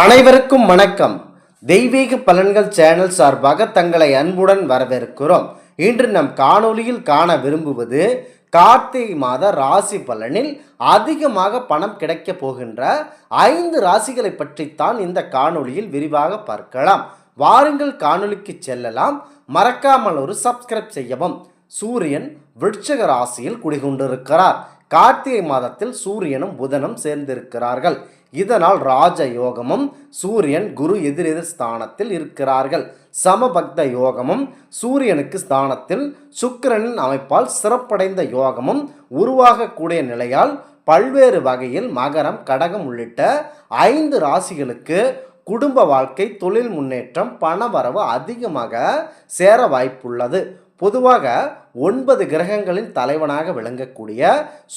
அனைவருக்கும் வணக்கம். தெய்வீக பலன்கள் சேனல் சார்பாக தங்களை அன்புடன் வரவேற்கிறோம். இன்று நம் காணொளியில் காண விரும்புவது கார்த்திகை மாத ராசி பலனில் அதிகமாக பணம் கிடைக்கப் போகின்ற ஐந்து ராசிகளை பற்றித்தான் இந்த காணொளியில் விரிவாக பார்க்கலாம். வாருங்கள் காணொலிக்கு செல்லலாம். மறக்காமல் ஒரு சப்ஸ்கிரைப் செய்யவும். சூரியன் விருட்சக ராசியில் குடிகொண்டிருக்கிறார். கார்த்திகை மாதத்தில் சூரியனும் புதனும் சேர்ந்திருக்கிறார்கள். இதனால் ராஜ யோகமும் சூரியன் குரு எதிரெதிர் ஸ்தானத்தில் இருக்கிறார்கள். சமபக்த யோகமும் சூரியனுக்கு ஸ்தானத்தில் சுக்கிரனின் அமைப்பால் சிறப்படைந்த யோகமும் உருவாகக்கூடிய நிலையால் பல்வேறு வகையில் மகரம் கடகம் உள்ளிட்ட ஐந்து ராசிகளுக்கு குடும்ப வாழ்க்கை தொழில் முன்னேற்றம் பணவரவு அதிகமாக சேர வாய்ப்புள்ளது. பொதுவாக ஒன்பது கிரகங்களின் தலைவனாக விளங்கக்கூடிய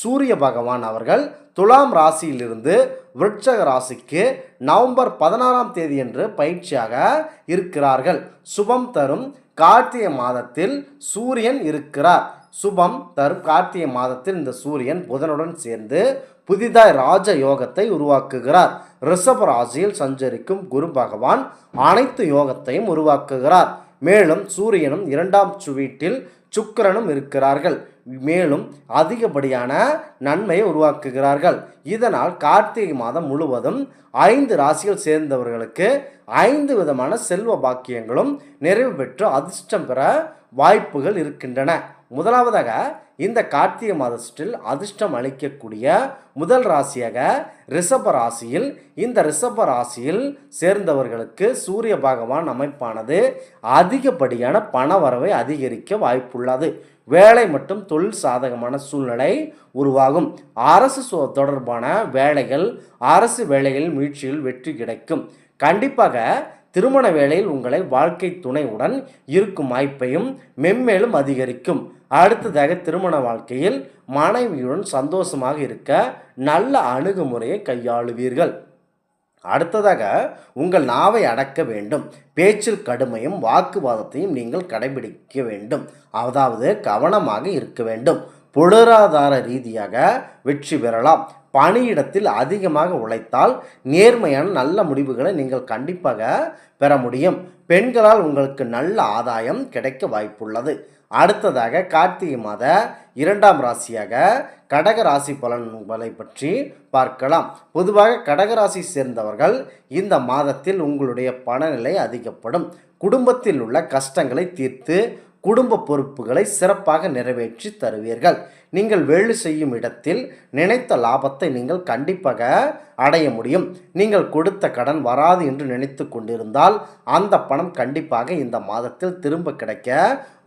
சூரிய பகவான் அவர்கள் துலாம் ராசியிலிருந்து விருட்சக ராசிக்கு நவம்பர் பதினாறாம் தேதியன்று பயிற்சியாக இருக்கிறார்கள். சுபம் தரும் கார்த்திகை மாதத்தில் சூரியன் இருக்கிறார். சுபம் தரும் கார்த்திகை மாதத்தில் இந்த சூரியன் புதனுடன் சேர்ந்து புதிதாய் ராஜ யோகத்தை உருவாக்குகிறார். ரிஷப ராசியில் சஞ்சரிக்கும் குரு பகவான் அனைத்து யோகத்தையும் உருவாக்குகிறார். மேலும் சூரியனும் இரண்டாம் சுவீட்டில் சுக்கிரனும் இருக்கிறார்கள். மேலும் அதிகப்படியான நன்மையை உருவாக்குகிறார்கள். இதனால் கார்த்திகை மாதம் முழுவதும் ஐந்து ராசிகள் சேர்ந்தவர்களுக்கு ஐந்து விதமான செல்வ பாக்கியங்களும் நிறைவு பெற்று அதிர்ஷ்டம் பெற வாய்ப்புகள் இருக்கின்றன. முதலாவதாக இந்த கார்த்திகை மாதத்தில் அதிர்ஷ்டம் அளிக்கக்கூடிய முதல் ராசியாக ரிஷப ராசியில் இந்த ரிஷப ராசியில் சேர்ந்தவர்களுக்கு சூரிய பகவான் அமைப்பானது அதிகப்படியான பண வரவை அதிகரிக்க வாய்ப்புள்ளது. வேலை மற்றும் தொழில் சாதகமான சூழ்நிலை உருவாகும். அரசு தொடர்பான வேலைகள் அரசு வேலைகளின் முயற்சியில் வெற்றி கிடைக்கும். கண்டிப்பாக திருமண வேளையில் உங்களை வாழ்க்கை துணையுடன் இருக்கும் வாய்ப்பையும் மென்மேலும் அதிகரிக்கும். அடுத்ததாக திருமண வாழ்க்கையில் மனைவியுடன் சந்தோஷமாக இருக்க நல்ல அணுகுமுறையை கையாளுவீர்கள். அடுத்ததாக உங்கள் நாவை அடக்க வேண்டும். பேச்சில் கடுமையும் வாக்குவாதத்தையும் நீங்கள் கடைபிடிக்க வேண்டும். அதாவது கவனமாக இருக்க வேண்டும். பொருளாதார ரீதியாக வெற்றி பெறலாம். பணியிடத்தில் அதிகமாக உழைத்தால் நேர்மையான நல்ல முடிவுகளை நீங்கள் கண்டிப்பாக பெற முடியும். பெண்களால் உங்களுக்கு நல்ல ஆதாயம் கிடைக்க வாய்ப்புள்ளது. அடுத்ததாக கார்த்திகை மாத இரண்டாம் ராசியாக கடக ராசி பலன்களை பற்றி பார்க்கலாம். பொதுவாக கடகராசி சேர்ந்தவர்கள் இந்த மாதத்தில் உங்களுடைய பணநிலை அதிகப்படும். குடும்பத்தில் உள்ள கஷ்டங்களை தீர்த்து குடும்ப பொறுப்புகளை சிறப்பாக நிறைவேற்றி தருவீர்கள். நீங்கள் வேலை செய்யும் இடத்தில் நினைத்த லாபத்தை நீங்கள் கண்டிப்பாக அடைய முடியும். நீங்கள் கொடுத்த கடன் வராது என்று நினைத்து கொண்டிருந்தால் அந்த பணம் கண்டிப்பாக இந்த மாதத்தில் திரும்ப கிடைக்க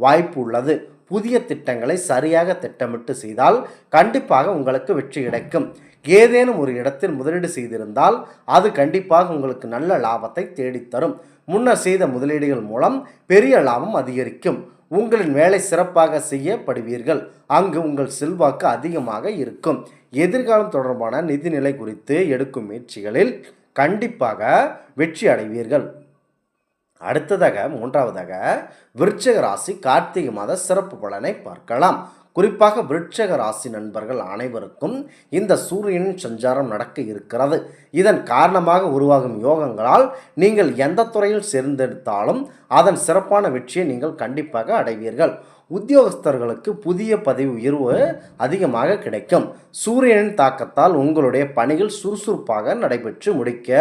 வாய்ப்பு உள்ளது. புதிய திட்டங்களை சரியாக திட்டமிட்டு செய்தால் கண்டிப்பாக உங்களுக்கு வெற்றி கிடைக்கும். ஏதேனும் ஒரு இடத்தில் முதலீடு செய்திருந்தால் அது கண்டிப்பாக உங்களுக்கு நல்ல லாபத்தை தேடித்தரும் முன்னர் செய்த முதலீடுகள் மூலம் பெரிய லாபம் அதிகரிக்கும். உங்களின் வேலை சிறப்பாக செய்யப்படுவீர்கள். அங்கு உங்கள் செல்வாக்கு அதிகமாக இருக்கும். எதிர்காலம் தொடர்பான நிதிநிலை குறித்து எடுக்கும் முயற்சிகளில் கண்டிப்பாக வெற்றி அடைவீர்கள். அடுத்ததாக மூன்றாவதாக விருட்சக ராசி கார்த்திகை மாத சிறப்பு பலனை பார்க்கலாம். குறிப்பாக விருட்சக ராசி நண்பர்கள் அனைவருக்கும் இந்த சூரியனின் சஞ்சாரம் நடக்க இருக்கிறது. இதன் காரணமாக உருவாகும் யோகங்களால் நீங்கள் எந்த துறையில் சேர்ந்தெடுத்தாலும் அதன் சிறப்பான வெற்றியை நீங்கள் கண்டிப்பாக அடைவீர்கள். உத்தியோகஸ்தர்களுக்கு புதிய பதவி உயர்வு அதிகமாக கிடைக்கும். சூரியனின் தாக்கத்தால் உங்களுடைய பணிகள் சுறுசுறுப்பாக நடைபெற்று முடிக்க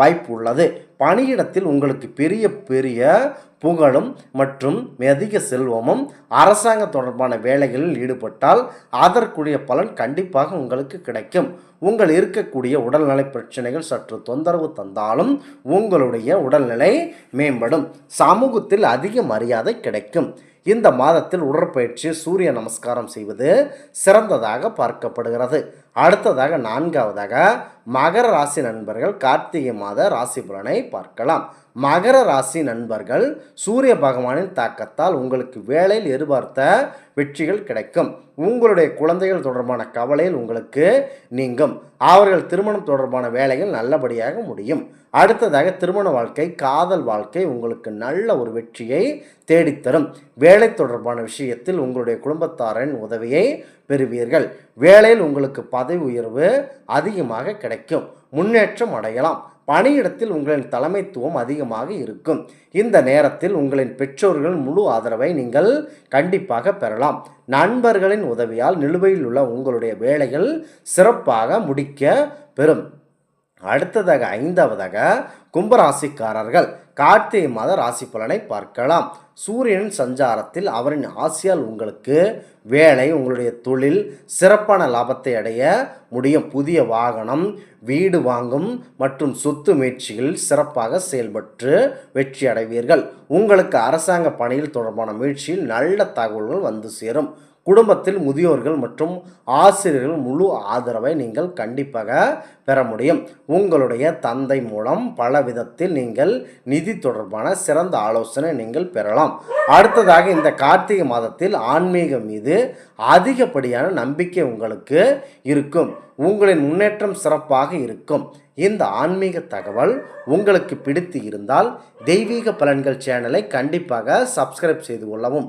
வாய்ப்பு உள்ளது பணியிடத்தில் உங்களுக்கு பெரிய பெரிய புகழும் மற்றும் அதிக செல்வமும் அரசாங்க தொடர்பான வேலைகளில் ஈடுபட்டால் அதற்குரிய பலன் கண்டிப்பாக உங்களுக்கு கிடைக்கும். உங்கள் இருக்கக்கூடிய உடல்நலை பிரச்சனைகள் சற்று தொந்தரவு தந்தாலும் உங்களுடைய உடல்நிலை மேம்படும். சமூகத்தில் அதிக மரியாதை கிடைக்கும். இந்த மாதத்தில் உடற்பயிற்சி சூரிய நமஸ்காரம் செய்வது சிறந்ததாக பார்க்கப்படுகிறது. அடுத்ததாக நான்காவதாக மகர ராசி நண்பர்கள் கார்த்திகை மாத ராசி பலனை பார்க்கலாம். மகர ராசி நண்பர்கள் சூரிய பகவானின் தாக்கத்தால் உங்களுக்கு வேலையில் எதிர்பார்த்த வெற்றிகள் கிடைக்கும். உங்களுடைய குழந்தைகள் தொடர்பான கவலையில் உங்களுக்கு நீங்கும். அவர்கள் திருமணம் தொடர்பான வேலைகள் நல்லபடியாக முடியும். அடுத்ததாக திருமண வாழ்க்கை காதல் வாழ்க்கை உங்களுக்கு நல்ல ஒரு வெற்றியை தேடித்தரும். வேலை தொடர்பான விஷயத்தில் உங்களுடைய குடும்பத்தாரின் உதவியை பெறுவீர்கள். வேலையில் உங்களுக்கு பதவி உயர்வு அதிகமாக கிடைக்கும். முன்னேற்றம் அடையலாம். பணியிடத்தில் உங்களின் தலைமைத்துவம் அதிகமாக இருக்கும். இந்த நேரத்தில் உங்களின் பெற்றோர்கள் முழு ஆதரவை நீங்கள் கண்டிப்பாக பெறலாம். நண்பர்களின் உதவியால் நிலுவையில் உள்ள உங்களுடைய வேலைகள் சிறப்பாக முடிக்க பெறும். அடுத்ததாக ஐந்தாவதாக கும்பராசிக்காரர்கள் கார்த்திகை மாத ராசி பலனை பார்க்கலாம். சூரியனின் சஞ்சாரத்தில் அவரின் ஆசையால் உங்களுக்கு வேலை உங்களுடைய தொழில் சிறப்பான லாபத்தை அடைய முடியும். புதிய வாகனம் வீடு வாங்கும் மற்றும் சொத்து முயற்சிகளில் சிறப்பாக செயல்பட்டு வெற்றி அடைவீர்கள். உங்களுக்கு அரசாங்க பணியில் தொடர்பான முயற்சியில் நல்ல தகவல்கள் வந்து சேரும். குடும்பத்தில் முதியோர்கள் மற்றும் ஆசிரியர்கள் முழு ஆதரவை நீங்கள் கண்டிப்பாக பெற முடியும். உங்களுடைய தந்தை மூலம் பல விதத்தில் நீங்கள் நிதி தொடர்பான சிறந்த ஆலோசனை நீங்கள் பெறலாம். அடுத்ததாக இந்த கார்த்திகை மாதத்தில் ஆன்மீகம் மீது அதிகப்படியான நம்பிக்கை உங்களுக்கு இருக்கும். உங்களின் முன்னேற்றம் சிறப்பாக இருக்கும். இந்த ஆன்மீக தகவல் உங்களுக்கு பிடித்து இருந்தால் தெய்வீக பலன்கள் சேனலை கண்டிப்பாக சப்ஸ்கிரைப் செய்து கொள்ளவும்.